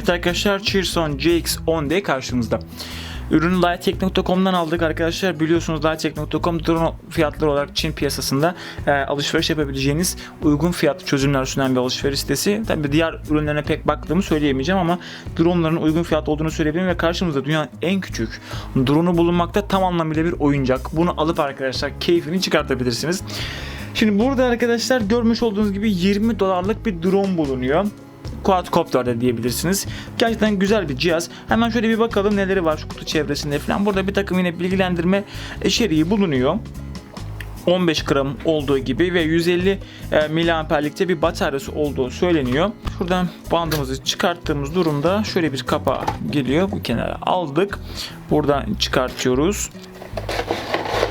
Evet arkadaşlar Cheerson CX-10D karşımızda. Ürünü Lightech.com'dan aldık arkadaşlar. Biliyorsunuz Lightech.com drone fiyatları olarak Çin piyasasında e, alışveriş yapabileceğiniz uygun fiyatlı çözümler sunan bir alışveriş sitesi. Tabi diğer ürünlerine pek baktığımı söyleyemeyeceğim ama dronların uygun fiyat olduğunu söyleyebilirim ve karşımızda dünyanın en küçük drone'u bulunmakta tam anlamıyla bir oyuncak. Bunu alıp arkadaşlar keyfini çıkartabilirsiniz. Şimdi burada arkadaşlar görmüş olduğunuz gibi 20 dolarlık bir drone bulunuyor. Quadcopter de diyebilirsiniz. Gerçekten güzel bir cihaz. Hemen şöyle bir bakalım neleri var şu kutu çevresinde falan. Burada bir takım yine bilgilendirme içeriği bulunuyor. 15 gram olduğu gibi ve 150 e, miliamperlikte bir bataryası olduğu söyleniyor. Şuradan bandımızı çıkarttığımız durumda şöyle bir kapağı geliyor. Bu kenara aldık. Buradan çıkartıyoruz.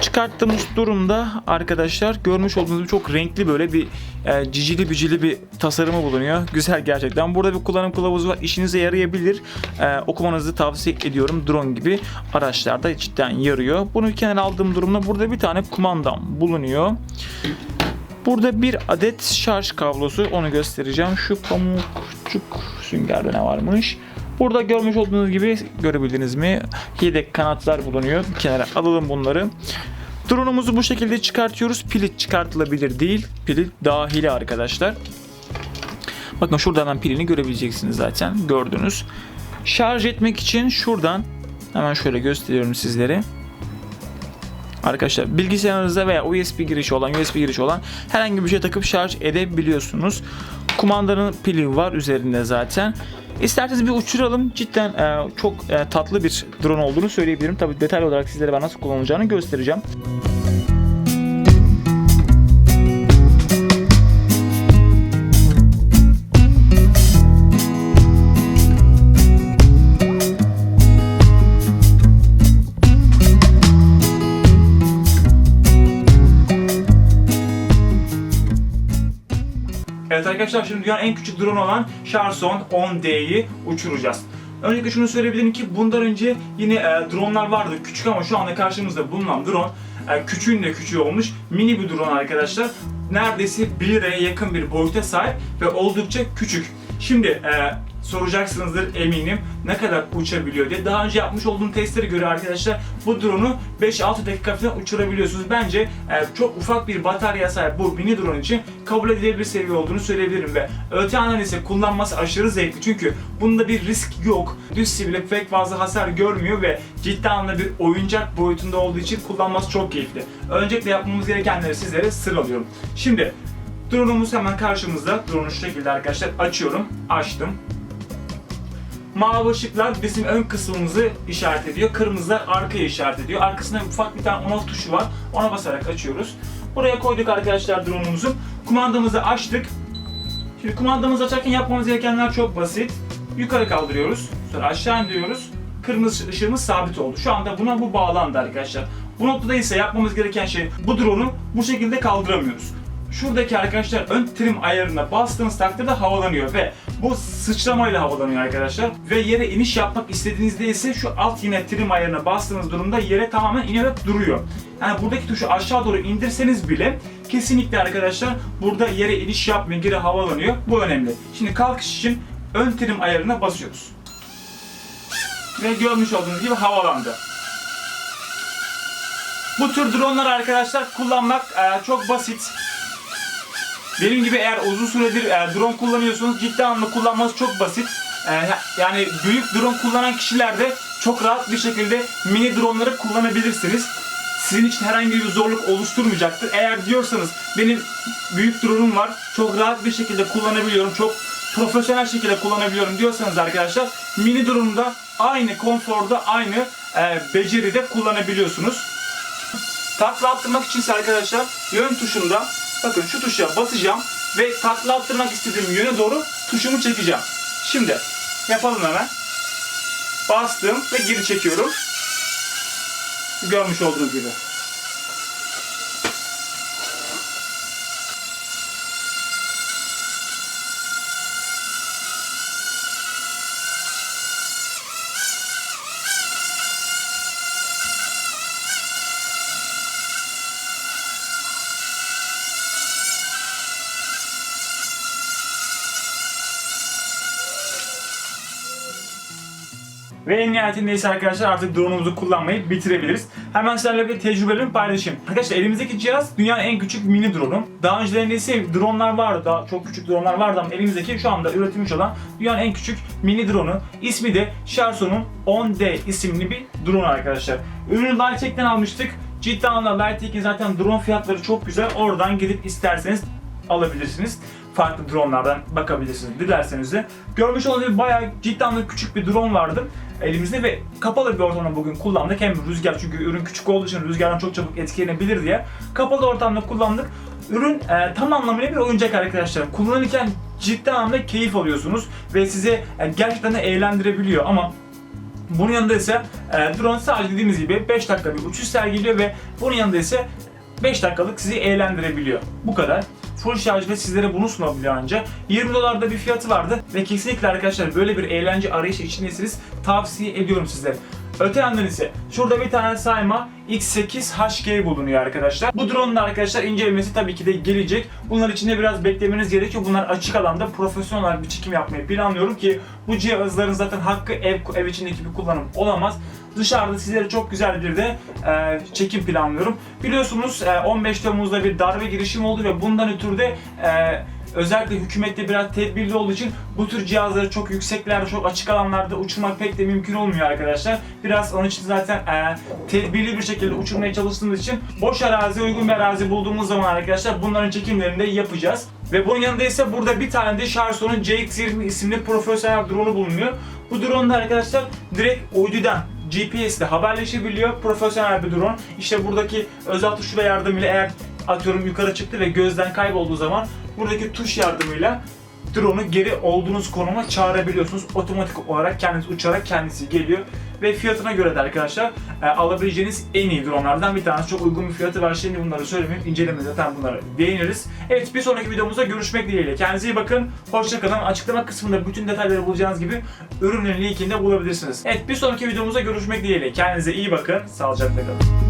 Çıkarttığımız durumda arkadaşlar görmüş olduğunuz gibi çok renkli böyle bir e, cicili bücili bir tasarımı bulunuyor. Güzel gerçekten. Burada bir kullanım kılavuzu var. İşinize yarayabilir. E, okumanızı tavsiye ediyorum. Drone gibi araçlarda cidden yarıyor. Bunu kenara aldığım durumda burada bir tane kumandam bulunuyor. Burada bir adet şarj kablosu onu göstereceğim. Şu pamukçuk süngerde ne varmış? Burada görmüş olduğunuz gibi görebildiniz mi? Yedek kanatlar bulunuyor. Bir kenara alalım bunları. Drone'umuzu bu şekilde çıkartıyoruz. Pili çıkartılabilir değil. Pili dahili arkadaşlar. Bakın şuradan hemen pilini görebileceksiniz zaten. Gördünüz. Şarj etmek için şuradan hemen şöyle gösteriyorum sizlere. Arkadaşlar bilgisayarınızda veya USB girişi olan USB girişi olan herhangi bir şey takıp şarj edebiliyorsunuz. Kumandanın pili var üzerinde zaten. İsterseniz bir uçuralım. Cidden e, çok e, tatlı bir drone olduğunu söyleyebilirim. Tabi detaylı olarak sizlere ben nasıl kullanılacağını göstereceğim. Arkadaşlar şimdi dünyanın en küçük drone olan Charson 10D'yi uçuracağız. Öncelikle şunu söyleyebilirim ki bundan önce yine e, dronelar vardı küçük ama şu anda karşımızda bulunan drone e, küçüğün de küçüğü olmuş mini bir drone arkadaşlar. Neredeyse 1 liraya yakın bir boyuta sahip ve oldukça küçük. Şimdi e, soracaksınızdır eminim ne kadar uçabiliyor diye. Daha önce yapmış olduğum testlere göre arkadaşlar bu drone'u 5-6 dakika falan uçurabiliyorsunuz. Bence e, çok ufak bir batarya sahip bu mini drone için kabul edilebilir seviye olduğunu söyleyebilirim ve öte yandan ise kullanması aşırı zevkli çünkü bunda bir risk yok. Düz sivile pek fazla hasar görmüyor ve ciddi anlamda bir oyuncak boyutunda olduğu için kullanması çok keyifli. Öncelikle yapmamız gerekenleri sizlere sıralıyorum. Şimdi Drone'umuz hemen karşımızda. Drone'u şu şekilde arkadaşlar açıyorum. Açtım. Mavi ışıklar bizim ön kısmımızı işaret ediyor. Kırmızılar arkayı işaret ediyor. Arkasında ufak bir tane on-off tuşu var. Ona basarak açıyoruz. Buraya koyduk arkadaşlar drone'umuzu. Kumandamızı açtık. Şimdi kumandamızı açarken yapmamız gerekenler çok basit. Yukarı kaldırıyoruz. Sonra aşağı indiriyoruz. Kırmızı ışığımız sabit oldu. Şu anda buna bu bağlandı arkadaşlar. Bu noktada ise yapmamız gereken şey bu drone'u bu şekilde kaldıramıyoruz şuradaki arkadaşlar ön trim ayarına bastığınız takdirde havalanıyor ve bu sıçramayla havalanıyor arkadaşlar. Ve yere iniş yapmak istediğinizde ise şu alt yine trim ayarına bastığınız durumda yere tamamen inerek duruyor. Yani buradaki tuşu aşağı doğru indirseniz bile kesinlikle arkadaşlar burada yere iniş yapmıyor, geri havalanıyor. Bu önemli. Şimdi kalkış için ön trim ayarına basıyoruz. Ve görmüş olduğunuz gibi havalandı. Bu tür dronlar arkadaşlar kullanmak çok basit. Benim gibi eğer uzun süredir e, drone kullanıyorsanız ciddi anlamda kullanması çok basit. E, yani büyük drone kullanan kişiler de çok rahat bir şekilde mini droneları kullanabilirsiniz. Sizin için herhangi bir zorluk oluşturmayacaktır. Eğer diyorsanız benim büyük drone'um var, çok rahat bir şekilde kullanabiliyorum, çok profesyonel şekilde kullanabiliyorum diyorsanız arkadaşlar mini drone'u da aynı konforda, aynı e, beceride kullanabiliyorsunuz. Takla attırmak içinse arkadaşlar yön tuşunda Bakın şu tuşa basacağım ve takla attırmak istediğim yöne doğru tuşumu çekeceğim. Şimdi yapalım hemen. Bastım ve geri çekiyorum. Görmüş olduğunuz gibi. Ve en nihayetinde ise arkadaşlar artık drone'umuzu kullanmayı bitirebiliriz. Hemen sizlerle bir tecrübelerimi paylaşayım. Arkadaşlar elimizdeki cihaz dünyanın en küçük mini drone'u. Daha öncelerinde ise drone'lar vardı. Daha çok küçük drone'lar vardı ama elimizdeki şu anda üretilmiş olan dünyanın en küçük mini drone'u. İsmi de Sharso'nun 10D isimli bir drone arkadaşlar. Ürünü Lightech'ten almıştık. Cidden anlamda Lightech'in zaten drone fiyatları çok güzel. Oradan gidip isterseniz alabilirsiniz. Farklı dronlardan bakabilirsiniz dilerseniz de. Görmüş olduğunuz gibi bayağı ciddi anlamda küçük bir drone vardı elimizde ve kapalı bir ortamda bugün kullandık. Hem rüzgar çünkü ürün küçük olduğu için rüzgardan çok çabuk etkilenebilir diye kapalı ortamda kullandık. Ürün e, tam anlamıyla bir oyuncak arkadaşlar. Kullanırken ciddi anlamda keyif alıyorsunuz ve size e, gerçekten de eğlendirebiliyor ama bunun yanında ise e, drone sadece dediğimiz gibi 5 dakika bir uçuş sergiliyor ve bunun yanında ise 5 dakikalık sizi eğlendirebiliyor. Bu kadar. Full şarjla sizlere bunu sunabiliyor ancak. 20 dolarda bir fiyatı vardı ve kesinlikle arkadaşlar böyle bir eğlence arayışı içindeyseniz tavsiye ediyorum sizlere. Öte yandan ise şurada bir tane sayma X8HG bulunuyor arkadaşlar. Bu drone'un da arkadaşlar incelemesi tabii ki de gelecek. Bunlar için de biraz beklemeniz gerekiyor. Bunlar açık alanda profesyonel bir çekim yapmayı planlıyorum ki bu cihazların zaten hakkı ev, ev içindeki bir kullanım olamaz. Dışarıda sizlere çok güzel bir de e, çekim planlıyorum. Biliyorsunuz e, 15 Temmuz'da bir darbe girişimi oldu ve bundan ötürü de e, özellikle hükümette biraz tedbirli olduğu için bu tür cihazları çok yükseklerde, çok açık alanlarda uçurmak pek de mümkün olmuyor arkadaşlar. Biraz onun için zaten e, tedbirli bir şekilde uçurmaya çalıştığımız için boş arazi, uygun bir arazi bulduğumuz zaman arkadaşlar bunların çekimlerini de yapacağız. Ve bunun yanında ise burada bir tane de Sharso'nun CX-20 isimli profesyonel drone'u bulunuyor. Bu drone da arkadaşlar direkt uydudan GPS ile haberleşebiliyor. Profesyonel bir drone. İşte buradaki özel tuşla yardımıyla eğer atıyorum yukarı çıktı ve gözden kaybolduğu zaman buradaki tuş yardımıyla drone'u geri olduğunuz konuma çağırabiliyorsunuz. Otomatik olarak kendisi uçarak kendisi geliyor. Ve fiyatına göre de arkadaşlar e, alabileceğiniz en iyi dronelardan bir tanesi. Çok uygun bir fiyatı var. Şimdi bunları söylemeyip incelemede zaten bunları değiniriz. Evet bir sonraki videomuzda görüşmek dileğiyle. Kendinize iyi bakın. Hoşçakalın. Açıklama kısmında bütün detayları bulacağınız gibi ürünün linkini de bulabilirsiniz. Evet bir sonraki videomuzda görüşmek dileğiyle. Kendinize iyi bakın. Sağlıcakla kalın.